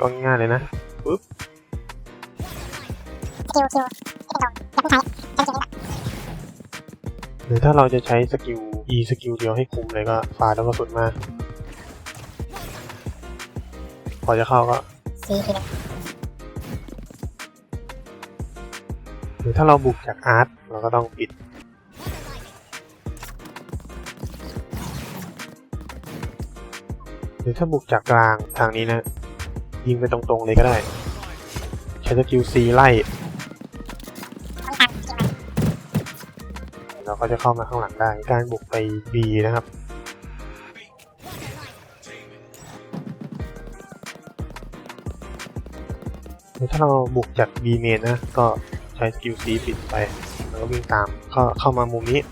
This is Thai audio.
ก็ง่ายเลยนะปึ๊บคิวคิวที่เป็นตรงอย่าเพิ่งใช้ใช้สกิลนี้ก่อนหรือถ้าเราจะใช้สกิล E สกิลเดียวให้คุมเลยก็ฟาดแล้วก็สุดมาก พอจะเข้าก็หนึงหรือถ้าเราบุกจากอาร์ตเราก็ต้องปิดหรือถ้าบุกจากกลางทางนี้นะ ยิงไปตรงๆเลยก็ได้ ใช้สกิล C ไล่ต้งทางสกิลมันเราก็จะเข้ามาข้างหลังได้ การบุกไป B นะครับ ถ้าเราบุกจาก B เมนนะ ก็ใช้สกิล C ปิดไป แล้วก็วิ่งตามก็เข้ามามุมนี้